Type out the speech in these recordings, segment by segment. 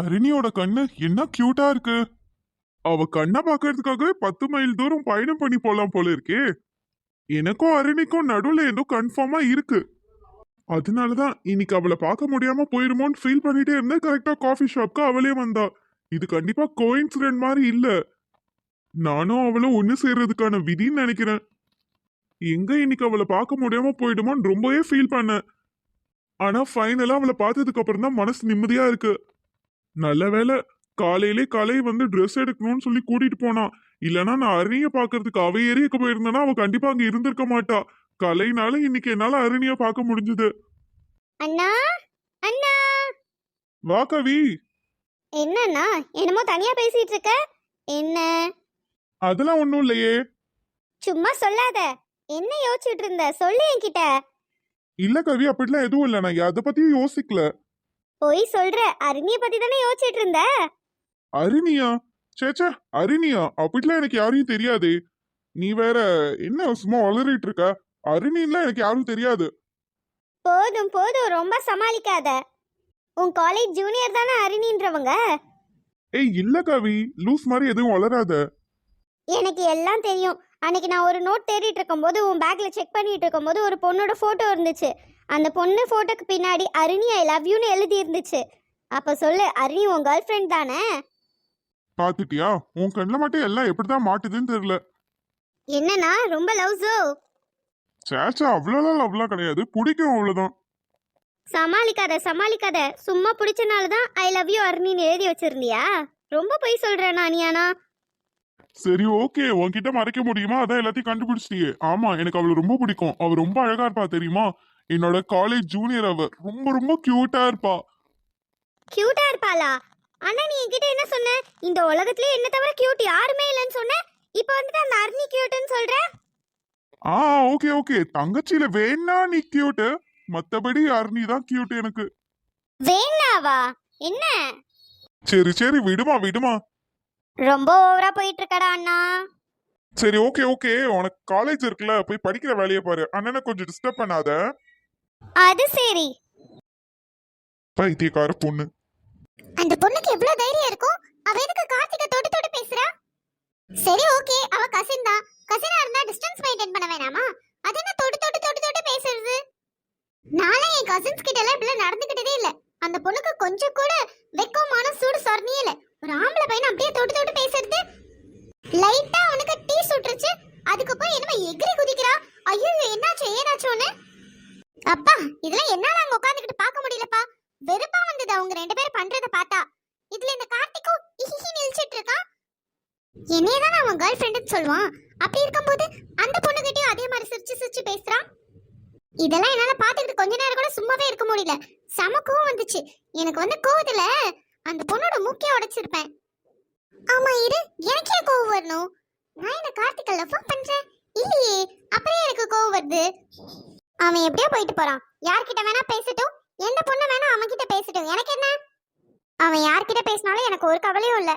அருணியோட கண்ணு என்ன கியூட்டா இருக்கு. அவ கண்ணை பாக்குறதுக்காகவே பத்து மைல் தூரம் பயணம் பண்ணி போலாம் போல இருக்கே. எனக்கும் அருணிக்கும் நடுவுல ஏதோ கன்ஃபார்மா இருக்கு. அதனாலதான் இன்னைக்கு அவளை பார்க்க முடியாம போயிருமோன்னு ஃபீல் பண்ணிட்டே இருந்தேன். கரெக்டா காஃபி ஷாப்க்கு அவளே வந்தா. இது கண்டிப்பா கோயின்சிடென்ட் மாதிரி இல்ல. நானும் அவளும் ஒண்ணு சேர்றதுக்கான விதின்னு நினைக்கிறேன். எங்க இன்னைக்கு அவளை பார்க்க முடியாம போயிடுமோன்னு ரொம்பவே ஃபீல் பண்ணேன். ஆனா ஃபைனலா அவளை பார்த்ததுக்கு அப்புறம் தான் மனசு நிம்மதியா இருக்கு. நல்ல வேளை காலையிலே கலை வந்து ட்ரெஸ் எடுக்கணும்னு சொல்லி கூட்டிட்டு போனான் இல்லனா நான் அருணிய பாக்குறதுக்கு அவ ஏரியாக்கு போயிருந்தேன்னா அவ கண்டிப்பா அங்க இருந்திருக்க மாட்டா. கலைனால இன்னைக்கு என்னால அருணிய பார்க்க முடிஞ்சது. அண்ணா அண்ணா. வா கவி. என்னண்ணா என்னமோ தனியா பேசிட்டு இருக்க? என்ன? அதெல்லாம் ஒண்ணும் இல்லையே. சும்மா சொல்லாத. என்ன யோசிச்சுட்டு இருந்த? சொல்லு என்கிட்ட. இல்ல கவி அப்படிலாம் எதுவும் இல்ல. நான் அதை பத்தியும் யோசிக்கல. போய் சொல்ற. அருணிய பத்தி தானே யோசிச்சுட்டு இருந்த? அருணியா? சேச்சே அருணியா? அப்படிலாம் எனக்கு யாரையும் தெரியாதே. நீ வேற என்ன சும்மா வளரிட்டு இருக்க? அருணின்லாம் எனக்கு யாரும் தெரியாது. போதும் போதும். ரொம்ப சமாளிக்காத. உன் காலேஜ் ஜூனியர் தானே அருணின்றவங்க? ஏய் இல்ல கவி. லூஸ் மாதிரி எதுவும் வளராத. எனக்கு எல்லாம் தெரியும். அன்னைக்கு நான் ஒரு நோட் தேடிட்டு இருக்கும்போது உன் பேக்ல செக் பண்ணிட்டு இருக்கும்போது ஒரு பொண்ணோட போட்டோ இருந்துச்சு. அந்த பொண்ணு போட்டோக்கு பின்னாடி அருணி ஐ லவ் யூன்னு எழுதி இருந்துச்சு அப்ப சொல்லு அருணி உன் கேர்ள் ஃப்ரெண்ட் தானே? பாத்துட்டியா? உன் கண்ணில் மட்டும் எல்லாம் எப்படிதான் மாட்டுதுன்னு தெரியல. என்னண்ணா ரொம்ப லவ்ஸோ சேச்சா அவ்வளோலாம் லவ்லாம் கிடையாது. பிடிக்கும் அவ்வளோதான் சமாளிக்காத சமாளிக்காத. சும்மா பிடிச்சனால தான் ஐ லவ் யூ அருணின்னு எழுதி வச்சிருந்தியா? ரொம்ப பொய் சொல்றேன் நானியானா சரி ஓகே உன்கிட்ட மறைக்க முடியுமா? அதான் எல்லாத்தையும் கண்டுபிடிச்சிட்டியே. ஆமா எனக்கு அவளை ரொம்ப பிடிக்கும். அவ ரொம்ப அழகா இருப்பா தெரியுமா? என்னோட காலேஜ் ஜூனியர் அவ. ரொம்ப ரொம்ப கியூட்டா இருப்பா. கியூட்டா இருப்பாளா? ஆனா நீ என்கிட்ட என்ன சொன்ன? இந்த உலகத்திலே என்ன தவிர கியூட் யாருமே இல்லைன்னு சொன்ன? இப்போ வந்துட்டு அந்த அருணி கியூட்னு சொல்ற? ஆ ஓகே ஓகே தங்கச்சியில வேணா நீ கியூட்டு மத்தபடி அருணி தான் கியூட் எனக்கு. வேணாவா? என்ன? சரி சரி. விடுமா விடுமா. ரொம்ப ஓவரா போயிட்டு இருக்கடா அண்ணா. சரி ஓகே ஓகே உனக்கு காலேஜ் இருக்குல்ல போய் படிக்கிற வேலையை பாரு. அண்ணனை கொஞ்சம் டிஸ்டர்ப் பண்ணாத. அது சரி. பைத்தியக்கார பொண்ணு. அந்த பொண்ணுக்கு எவ்வளவு தைரியம் இருக்கும்? அவ எதுக்கு கார்த்திகை தொட்டு தொட்டு பேசுறா? சரி ஓகே. அவ கசின் தான். கசினா இருந்தா டிஸ்டன்ஸ் மெயின்டைன் பண்ண வேணாமா? அது என்ன தொட்டு தொட்டு தொட்டு தொட்டு பேசுறது? நாளை என் கசின்ஸ் கிட்ட எல்லாம் இப்படி நடந்துக்கிட்டதே இல்ல. அந்த பொண்ணுக்கு கொஞ்சம் கூட வெக்கமான சூடு சொரணியே இல்ல. ஒரு ஆம்பளை பையன் அப்படியே தொட்டு தொட்டு பேசுறது. லைட்டா அவனுக்கு டீ சுட்டுருச்சு. அதுக்கு போய் என்னமோ எகிரி குதிக்கிறா. ஐயோ என்னாச்சு? ஏனாச்சுன்னு அப்பா இதெல்லாம் என்னால அங்க உட்கார்ந்துகிட்டு பார்க்க முடியலப்பா. வெறுப்பா வந்தது அவங்க ரெண்டு பேரும் பண்றத பார்த்தா. இதுல இந்த கார்த்திக்கும் இஹிஹி நிலச்சிட்டு இருக்கான் என்னைய தான் அவன் கேர்ள் ஃப்ரெண்டுன்னு சொல்லுவான். அப்படி இருக்கும்போது அந்த பொண்ணுகிட்டயும் அதே மாதிரி சிரிச்சு சிரிச்சு பேசுறான் இதெல்லாம் என்னால பாத்துக்கிட்டு கொஞ்ச நேரம் கூட சும்மாவே இருக்க முடியல. செம கோவம் வந்துச்சு. எனக்கு வந்து கோவத்துல அந்த பொண்ணோட மூக்கைய உடைச்சிருப்பேன். ஆமா இரு. எனக்கே கோவம் வரணும். நான் என்ன கார்த்திகை லவ் பண்றேன்? இல்லையே. அப்படியே எனக்கு கோவம் வருது. அவன் எப்படியோ போயிட்டு போறான். யார்கிட்ட வேணா பேசட்டும். எந்த பொண்ணு வேணா அவன் கிட்ட பேசட்டும். எனக்கு என்ன? அவன் யார்கிட்ட பேசினாலும் எனக்கு ஒரு கவலையும் இல்ல.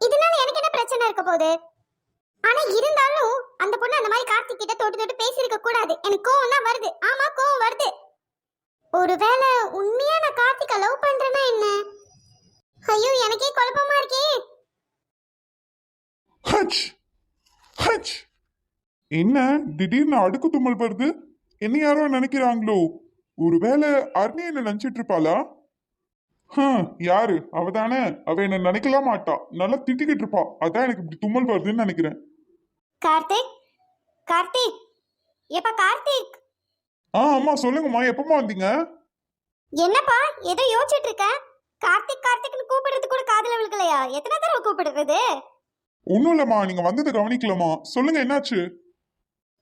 இதனால எனக்கு என்ன பிரச்சனை இருக்க போகுது? ஆனா இருந்தாலும் அந்த பொண்ணு அந்த மாதிரி கார்த்திக் கிட்ட தொட்டு தொட்டு பேசியிருக்க கூடாது. எனக்கு கோவம் தான் வருது. ஆமா கோவம் வருது. ஒருவேளை உண்மையா நான் கார்த்திகை லவ் பண்றேன்னா என்ன? ஐயோ எனக்கே குழப்பமா இருக்கே. ஹச்! ஹச்! என்ன? திடீர்னு அடுக்கு தும்மல் வருது? என்ன யாரோ நினைக்கிறாங்களோ? ஒருவேளை அருணி என்ன நினைச்சிட்டு இருப்பாளா? யாரு? அவ தானே. அவ என்ன நினைக்கலாம் மாட்டா. நல்லா திட்டிக்கிட்டு இருப்பா. அதான் எனக்கு இப்படி தும்மல் வருதுன்னு நினைக்கிறேன். கார்த்திக்? கார்த்திக்? எப்ப கார்த்திக்? ஆ அம்மா சொல்லுங்கம்மா. எப்பமா வந்தீங்க? என்னப்பா? ஏதோ யோசிச்சுட்டு இருக்க? கார்த்திக் கார்த்திக்னு கூப்பிடுறது கூட காதுல விழுக்கலையா எத்தனை தடவை கூப்பிடுறது? ஒன்றும் இல்லைம்மா. நீங்க வந்ததை கவனிக்கலாமா சொல்லுங்க என்னாச்சு?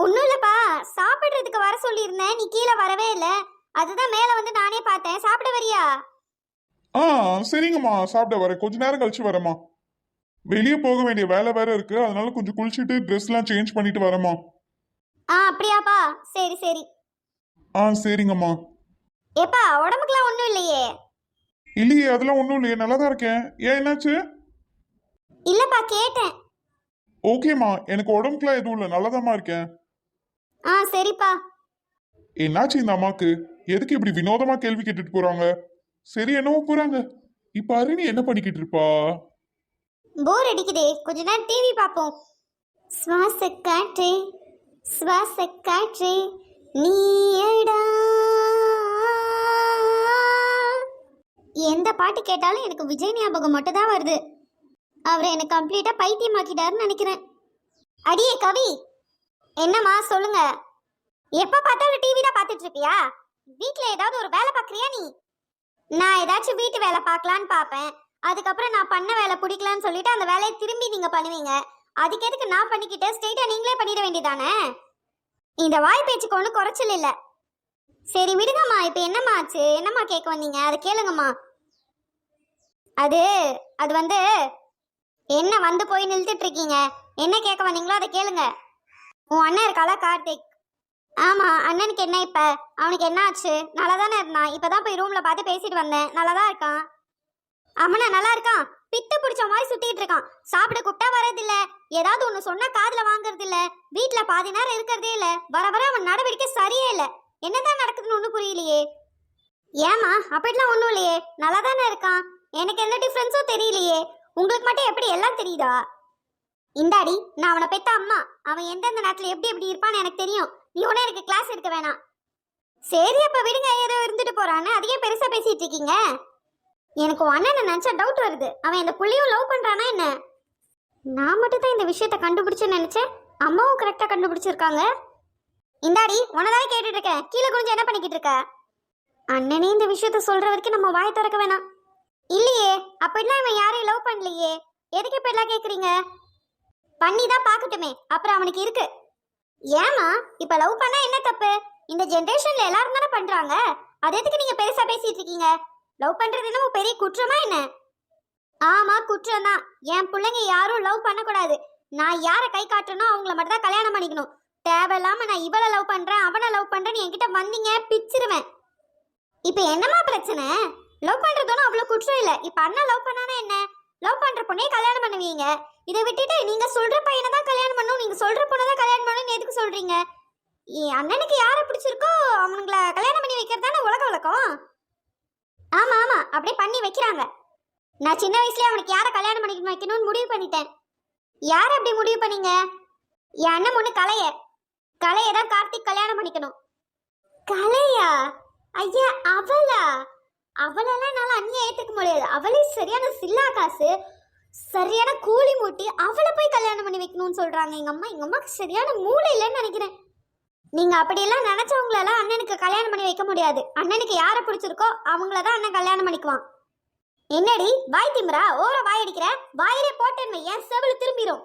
ஒன்றும் இல்லப்பா. சாப்பிடுறதுக்கு வர சொல்லியிருந்தேன். நீ கீழே வரவே இல்லை. அதுதான் மேலே வந்து நானே பார்த்தேன். சாப்பிட வரியா? ஆ சரிங்கம்மா. சாப்பிட வரேன். கொஞ்ச நேரம் கழிச்சு வரேம்மா. வெளியே போக வேண்டிய வேலை வேற இருக்கு. அதனால கொஞ்சம் குளிச்சுட்டு ட்ரெஸ்லாம் சேஞ்ச் பண்ணிட்டு வரேம்மா. ஆ அப்படியாப்பா. சரி சரி. ஆ சரிங்கம்மா. ஏப்பா உடம்புக்குலாம் ஒன்றும் இல்லையே? இல்லையே அதெல்லாம் ஒன்றும் இல்லையே. நல்லா தான் இருக்கேன். ஏன் என்னாச்சு? இல்லப்பா கேட்டேன். ஓகேம்மா. எனக்கு உடம்புக்குலாம் எதுவும் இல்லை. நல்லாதாம்மா இருக்கேன். ஆ சரிப்பா. என்னாச்சு இந்த அம்மாக்கு? எதுக்கு இப்படி வினோதமா கேள்வி கேட்டுட்டு போறாங்க? சரி என்னவோ போறாங்க. இப்ப அருணி என்ன பண்ணிக்கிட்டு இருப்பா? போர் அடிக்குதே. கொஞ்ச நேரம் டிவி பார்ப்போம். சுவாச காற்றே சுவாச காற்றே நீயடா. எந்த பாட்டு கேட்டாலும் எனக்கு விஜய் ஞாபகம் மட்டும் தான் வருது. அவரை எனக்கு கம்ப்ளீட்டா பைத்தியமாக்கிட்டாருன்னு நினைக்கிறேன். அடியே கவி. என்னம்மா சொல்லுங்க. எப்ப பார்த்தாலும் டிவி தான் பார்த்துட்டு இருக்கியா வீட்ல ஏதாவது ஒரு வேலை பார்க்கறியா நீ? நான் ஏதாச்சும் வீட்டு வேலை பார்க்கலான்னு பார்ப்பேன். அதுக்கப்புறம் நான் பண்ண வேலை பிடிக்கலான்னு சொல்லிட்டு அந்த வேலையை திரும்பி நீங்க பண்ணுவீங்க. அதுக்கு எதுக்கு நான் பண்ணிக்கிட்டு ஸ்ட்ரெயிட்டா நீங்களே பண்ணிட வேண்டியதானே? இந்த வாய் பேச்சுக்கு ஒன்றும் குறைச்சல் இல்லை. சரி விடுங்கம்மா. இப்போ என்னம்மா ஆச்சு? என்னம்மா கேட்க வந்தீங்க? அதை கேளுங்கம்மா. அது அது வந்து என்ன வந்து போய் நிறுத்திட்டு இருக்கீங்க என்ன கேட்க வந்தீங்களோ அதை கேளுங்க. உன் அண்ணன் இருக்கால கார்த்திக்? ஆமா அண்ணனுக்கு என்ன இப்ப? அவனுக்கு என்ன ஆச்சு? நல்லா தானே இருந்தான். இப்பதான் போய் ரூம்ல பார்த்து பேசிட்டு வந்தேன். நல்லா தான் இருக்கான். அம்மனா நல்லா இருக்கான். பித்து பிடிச்ச மாதிரி சுத்திட்டு இருக்கான். சாப்பிட கூப்பிட்டா வரதில்ல ஏதாவது ஒண்ணு சொன்னா காதுல வாங்குறது இல்ல வீட்ல பாதி நேரம் இருக்கிறதே இல்ல. வர வர அவன் நடவடிக்கை சரியே இல்ல. என்னதான் நடக்குதுன்னு ஒன்றும் புரியலையே. ஏமா அப்படிலாம் ஒன்றும் இல்லையே. நல்லா தானே இருக்கான். எனக்கு எந்த டிஃப்ரென்ஸும் தெரியலையே. உங்களுக்கு மட்டும் எப்படி எல்லாம் தெரியுதா? இந்தாடி நான் அவனை பெத்த அம்மா. அவன் எந்தெந்த நேரத்தில் எப்படி எப்படி இருப்பான்னு எனக்கு தெரியும். நீ உடனே எனக்கு கிளாஸ் எடுக்க வேணாம். சரி அப்போ விடுங்க ஏதோ இருந்துட்டு போறான்னு. அதையே பெருசாக பேசிட்டு இருக்கீங்க? எனக்கு அண்ணனை நினச்சா டவுட் வருது. அவன் இந்த புள்ளியும் லவ் பண்ணுறானா என்ன? நான் மட்டும் தான் இந்த விஷயத்த கண்டுபிடிச்சேன்னு நினச்சேன். அம்மாவும் கரெக்டாக கண்டுபிடிச்சிருக்காங்க. இந்தாடி உனதாவே கேட்டுட்டு இருக்கேன். கீழே குனிஞ்சு என்ன பண்ணிக்கிட்டு இருக்க? அண்ணனே இந்த விஷயத்த சொல்ற வரைக்கும் நம்ம வாய் திறக்க வேணாம். இல்லையே அப்படின்னா இவன் யாரையும் லவ் பண்ணலையே? எதுக்கு இப்ப எல்லாம் கேக்குறீங்க? பண்ணி தான் பார்க்கட்டுமே. அப்புறம் அவனுக்கு இருக்கு. ஏமா இப்ப லவ் பண்ணா என்ன தப்பு? இந்த ஜென்ரேஷன்ல எல்லாரும் தானே பண்றாங்க? அது எதுக்கு நீங்க பெருசா பேசிட்டு இருக்கீங்க? லவ் பண்றது என்னமோ பெரிய குற்றமா என்ன? ஆமா குற்றம் தான் என் பிள்ளைங்க யாரும் லவ் பண்ணக்கூடாது. நான் யாரை கை காட்டணும் அவங்கள மட்டும் தான் கல்யாணம் பண்ணிக்கணும். தேவையில்லாம நான் இவளை லவ் பண்றேன் அவனை லவ் பண்றேன்னு என்கிட்ட வந்தீங்க பிச்சிருவேன். இப்போ என்னம்மா பிரச்சனை? லவ் பண்றதுன்னு அவ்வளவு குற்றம் இல்லை. இப்ப அண்ணா லவ் பண்ணானா என்ன? லவ் பண்ற பொண்ணே கல்யாணம் பண்ணுவீங்க. இதை விட்டுட்டு நீங்க சொல்ற பையனை தான் கல்யாணம் பண்ணணும். நீங்க சொல்ற பொண்ணை தான் கல்யாணம் பண்ணணும்னு எதுக்கு சொல்றீங்க? என் அண்ணனுக்கு யாரை பிடிச்சிருக்கோ அவனுங்களை கல்யாணம் பண்ணி வைக்கிறது தானே உலக வழக்கம்? ஆமா ஆமா. அப்படியே பண்ணி வைக்கிறாங்க. நான் சின்ன வயசுல அவனுக்கு யாரை கல்யாணம் பண்ணிக்கணும் வைக்கணும்னு முடிவு பண்ணிட்டேன். யார் அப்படி முடிவு பண்ணீங்க? என் அண்ணன் பொண்ணு கலைய. கலைய தான் கார்த்திக் கல்யாணம் பண்ணிக்கணும். கலையா? ஐயா அவளா? அவளெல்லாம் என்னால் அண்ணியை ஏற்றுக்க முடியாது. அவளே சரியான சில்லா காசு சரியான கூலி மூட்டி அவளை போய் கல்யாணம் பண்ணி வைக்கணும்னு சொல்கிறாங்க எங்கள் அம்மா எங்கள் அம்மாவுக்கு சரியான மூளை இல்லைன்னு நினைக்கிறேன். நீங்கள் அப்படியெல்லாம் நினச்சவங்களெல்லாம் அண்ணனுக்கு கல்யாணம் பண்ணி வைக்க முடியாது. அண்ணனுக்கு யாரை பிடிச்சிருக்கோ அவங்கள தான் அண்ணன் கல்யாணம் பண்ணிக்குவான். என்னடி வாய் திமிரா? ஓர வாய் அடிக்கிற? வாயிலே போட்டேன்னு என் செவல் திரும்பிடும்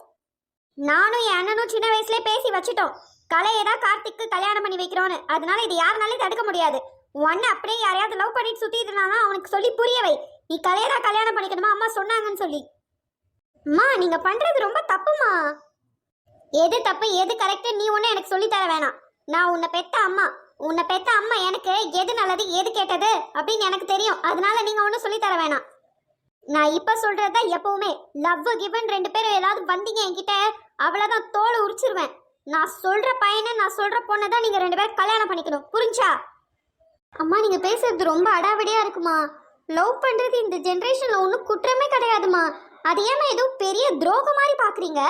நானும் என் அண்ணனும் சின்ன வயசுலேயே பேசி வச்சுட்டோம். கலையை தான் கார்த்திக்கு கல்யாணம் பண்ணி வைக்கிறோன்னு அதனால இது யாருனாலையும் தடுக்க முடியாது. உன்னை அப்படியே யாரையாவது லவ் பண்ணிட்டு சுற்றிட்டு இருந்தானா அவனுக்கு சொல்லி புரிய வை. நீ கலையை தான் கல்யாணம் பண்ணிக்கணுமா? அம்மா சொன்னாங்கன்னு சொல்லி. அம்மா நீங்க பண்றது ரொம்ப தப்புமா? எது தப்பு எது கரெக்ட் நீ ஒன்று எனக்கு சொல்லி தர வேணாம். நான் உன்னை பெத்த அம்மா. உன்னை பெத்த அம்மா எனக்கு எது நல்லது எது கேட்டது அப்படின்னு எனக்கு தெரியும். அதனால நீங்க ஒன்றும் சொல்லி தர வேணாம். நான் இப்ப தான் எப்பவுமே. லவ் கிவன் ரெண்டு பேரும் ஏதாவது வந்தீங்க என்கிட்ட அவ்வளவுதான் தோலை உரிச்சிருவேன். நான் சொல்ற பையனை நான் சொல்ற பொண்ணை தான் நீங்க ரெண்டு பேரும் கல்யாணம் பண்ணிக்கணும். புரிஞ்சா? அம்மா நீங்க பேசுறது ரொம்ப அடாவடியா இருக்குமா? லவ் பண்றது இந்த ஜென்ரேஷன்ல ஒன்றும் குற்றமே கிடையாதுமா. அது ஏமா ஏதோ பெரிய துரோகம் மாதிரி பாக்குறீங்க?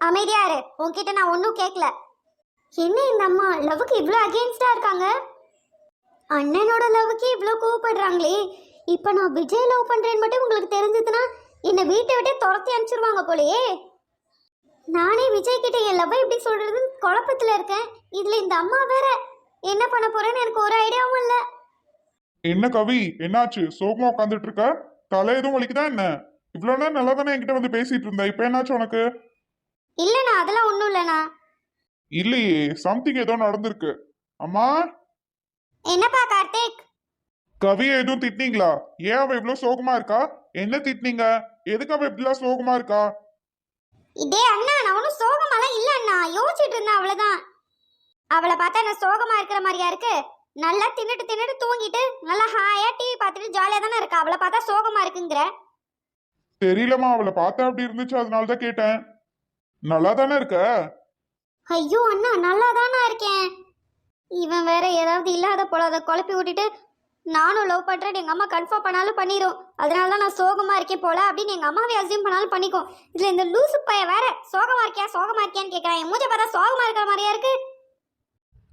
அமைதியா இரு. உன்கிட்ட நான் ஒன்றும் கேட்கல என்ன இந்த அம்மா? லவ்வுக்கு இவ்வளோ அகேன்ஸ்டா இருக்காங்க? அண்ணனோட லவ்வுக்கு இவ்வளோ கோவப்படுறாங்களே. இப்போ நான் விஜய் லவ் பண்றேன்னு மட்டும் உங்களுக்கு தெரிஞ்சதுன்னா என்னை வீட்டை விட்டே துரத்தி அனுப்பிச்சிருவாங்க போலயே. நானே விஜய் கிட்ட என் லவ் எப்படி சொல்றதுன்னு குழப்பத்துல இருக்கேன். இதுல இந்த அம்மா வேற என்ன பண்ண போறேன்னு எனக்கு ஒரு ஐடியாவும் இல்ல. என்ன கவி? என்னாச்சு? சோகமா உட்காந்துட்டு இருக்க? தலை எதுவும் வலிக்குதா என்ன? இவ்வளவு நேரம் நல்லா தானே என்கிட்ட வந்து பேசிட்டு இருந்த? இப்ப என்னாச்சு உனக்கு? இல்லண்ணா அதெல்லாம் ஒன்றும் இல்லைண்ணா இல்லையே சம்திங் ஏதோ நடந்திருக்கு. அம்மா? என்னப்பா கார்த்திக்? கவியை எதுவும் திட்டினீங்களா? ஏன் அவ இவ்வளவு சோகமா இருக்கா? என்ன திட்டினீங்க? எதுக்கு அவ இப்படிலாம் சோகமா இருக்கா? இதே அண்ணா நான் ஒன்றும் சோகமாலாம் இல்லை அண்ணா. யோசிச்சுட்டு இருந்தேன் அவ்வளோதான் அவளை பார்த்தா நான் சோகமா இருக்கிற மாதிரியா இருக்கு. நல்லா தின்னுட்டு தின்னுட்டு தூங்கிட்டு நல்லா ஹாயா டிவி பார்த்துட்டு ஜாலியாக தானே இருக்கா. அவளை பார்த்தா சோகமா இருக்குங்கிற. தெரியலம்மா அவளை பார்த்தா அப்படி இருந்துச்சு. அதனால தான் கேட்டேன். நல்லா தானே இருக்க? ஐயோ அண்ணா நல்லா தானா இருக்கேன். இவன் வேற ஏதாவது இல்லாத போல அதை குழப்பி விட்டுட்டு நானும் லவ் பண்றேன் எங்க அம்மா கன்ஃபார்ம் பண்ணாலும் பண்ணிரும். அதனால தான் நான் சோகமா இருக்கேன் போல அப்படின்னு எங்க அம்மாவே அசியூம் பண்ணாலும் பண்ணிக்கும். இதுல இந்த லூசு பைய வேற சோகமா இருக்கியா சோகமா இருக்கியான்னு கேக்குறான். என் மூஞ்ச பார்த்தா சோகமா இருக்கிற மாதிரியா இருக்கு.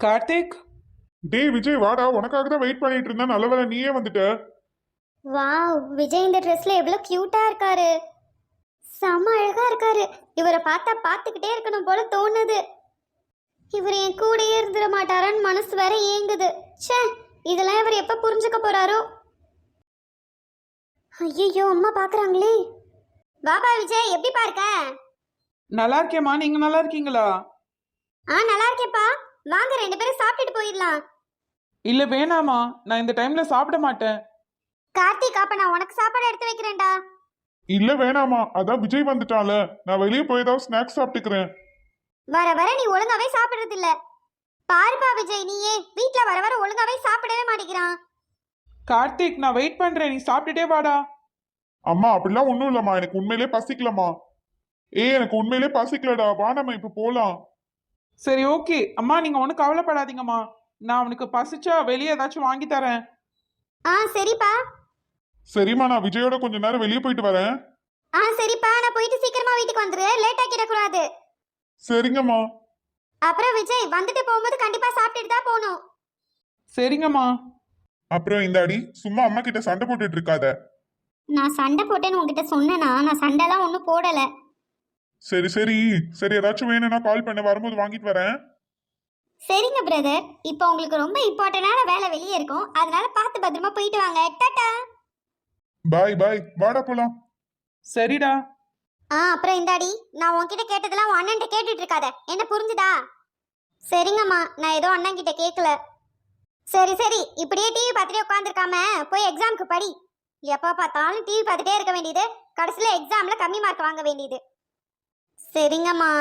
கார்த்திக்? டேய் விஜய் வாடா. உனக்காக தான் வெயிட் பண்ணிட்டு இருந்தேன். நல்ல நீயே வந்துட்ட. வாவ் விஜய் இந்த ட்ரெஸ்ல எவ்வளவு கியூட்டா இருக்காரு. செம்ம அழகா இருக்காரு. இவரை பார்த்தா பார்த்துக்கிட்டே இருக்கணும் போல தோணுது. இவர் என் கூடயே இருந்துட மாட்டாரான்னு மனசு வேற ஏங்குது. ச்சே இதெல்லாம் இவர் எப்ப புரிஞ்சுக்க போறாரோ? ஐயோ அம்மா பாக்குறாங்களே. பாபா விஜய். எப்படி பார்க்க நல்லா இருக்கேம்மா நீங்க நல்லா இருக்கீங்களா? ஆ நல்லா இருக்கேப்பா வாங்க ரெண்டு பேரும் சாப்பிட்டுட்டு போயிடலாம். இல்ல வேணாமா. நான் இந்த டைம்ல சாப்பிட மாட்டேன். கார்த்திக் அப்ப நான் உனக்கு சாப்பாடு எடுத்து வைக்கிறேன்டா. இல்ல வேணாமா. அதான் விஜய் வந்துட்டான்ல. நான் வெளியே போய் ஏதாவது ஸ்நாக்ஸ் சாப்பிட்டுக்கிறேன். வர வர நீ ஒழுங்காவே சாப்பிடுறது இல்ல பாருப்பா விஜய் நீயே. வீட்ல வர வர ஒழுங்காவே சாப்பிடவே மாட்டேங்கிறான். கார்த்திக் நான் வெயிட் பண்றேன். நீ சாப்பிட்டுட்டே வாடா. அம்மா அப்படிலாம் ஒண்ணும் இல்லம்மா. எனக்கு உண்மையிலே பசிக்கலம்மா. ஏய் எனக்கு உண்மையிலே பசிக்கலடா. வா நம்ம இப்ப போலாம். சரி ஓகே. அம்மா நீங்க ஒன்றும் கவலைப்படாதீங்கம்மா. நான் அவனுக்கு பசிச்சா வெளியே ஏதாச்சும் வாங்கி தரேன். ஆ சரிப்பா. சரிம்மா நான் விஜயோட கொஞ்ச நேரம் வெளியே போயிட்டு வரேன். ஆ சரிப்பா. நான் போயிட்டு சீக்கிரமா வீட்டுக்கு வந்துரு. லேட் ஆக்கிடக்கூடாது சரிங்கம்மா. அப்புறம் விஜய் வந்துட்டு போகும்போது கண்டிப்பா சாப்பிட்டுட்டு தான் போகணும். சரிங்கம்மா. அப்புறம் இந்த அடி சும்மா அம்மா கிட்ட சண்டை போட்டுட்டு இருக்காத. நான் சண்டை போட்டேன்னு உங்ககிட்ட சொன்னேனா? நான் சண்டைலாம் ஒன்றும் போடல. சரி சரி. சரி ஏதாச்சும் வேணும்னா கால் பண்ண. வரும்போது வாங்கிட்டு வரேன். சரிங்க பிரதர் இப்போ உங்களுக்கு ரொம்ப இம்பார்ட்டண்டான வேலை வெளியே இருக்கும். அதனால பார்த்து பத்திரமா போயிட்டு வாங்க. டாடா பாய் பாய் வாடா போலாம். சரிடா. ஆ அப்புறம் இந்தாடி. நான் உன்கிட்ட கேட்டதெல்லாம் உன் அண்ணன்ட்ட கேட்டுட்டு இருக்காத என்ன புரிஞ்சுதா? சரிங்கம்மா. நான் ஏதோ அண்ணன் கிட்ட கேட்கல சரி சரி. இப்படியே டிவி பார்த்துட்டே உட்காந்துருக்காம போய் எக்ஸாம்க்கு படி. எப்போ பார்த்தாலும் டிவி பார்த்துட்டே இருக்க வேண்டியது. கடைசியில் எக்ஸாமில் கம்மி மார்க் வாங்க வேண்டியது. சரிங்கம்மா.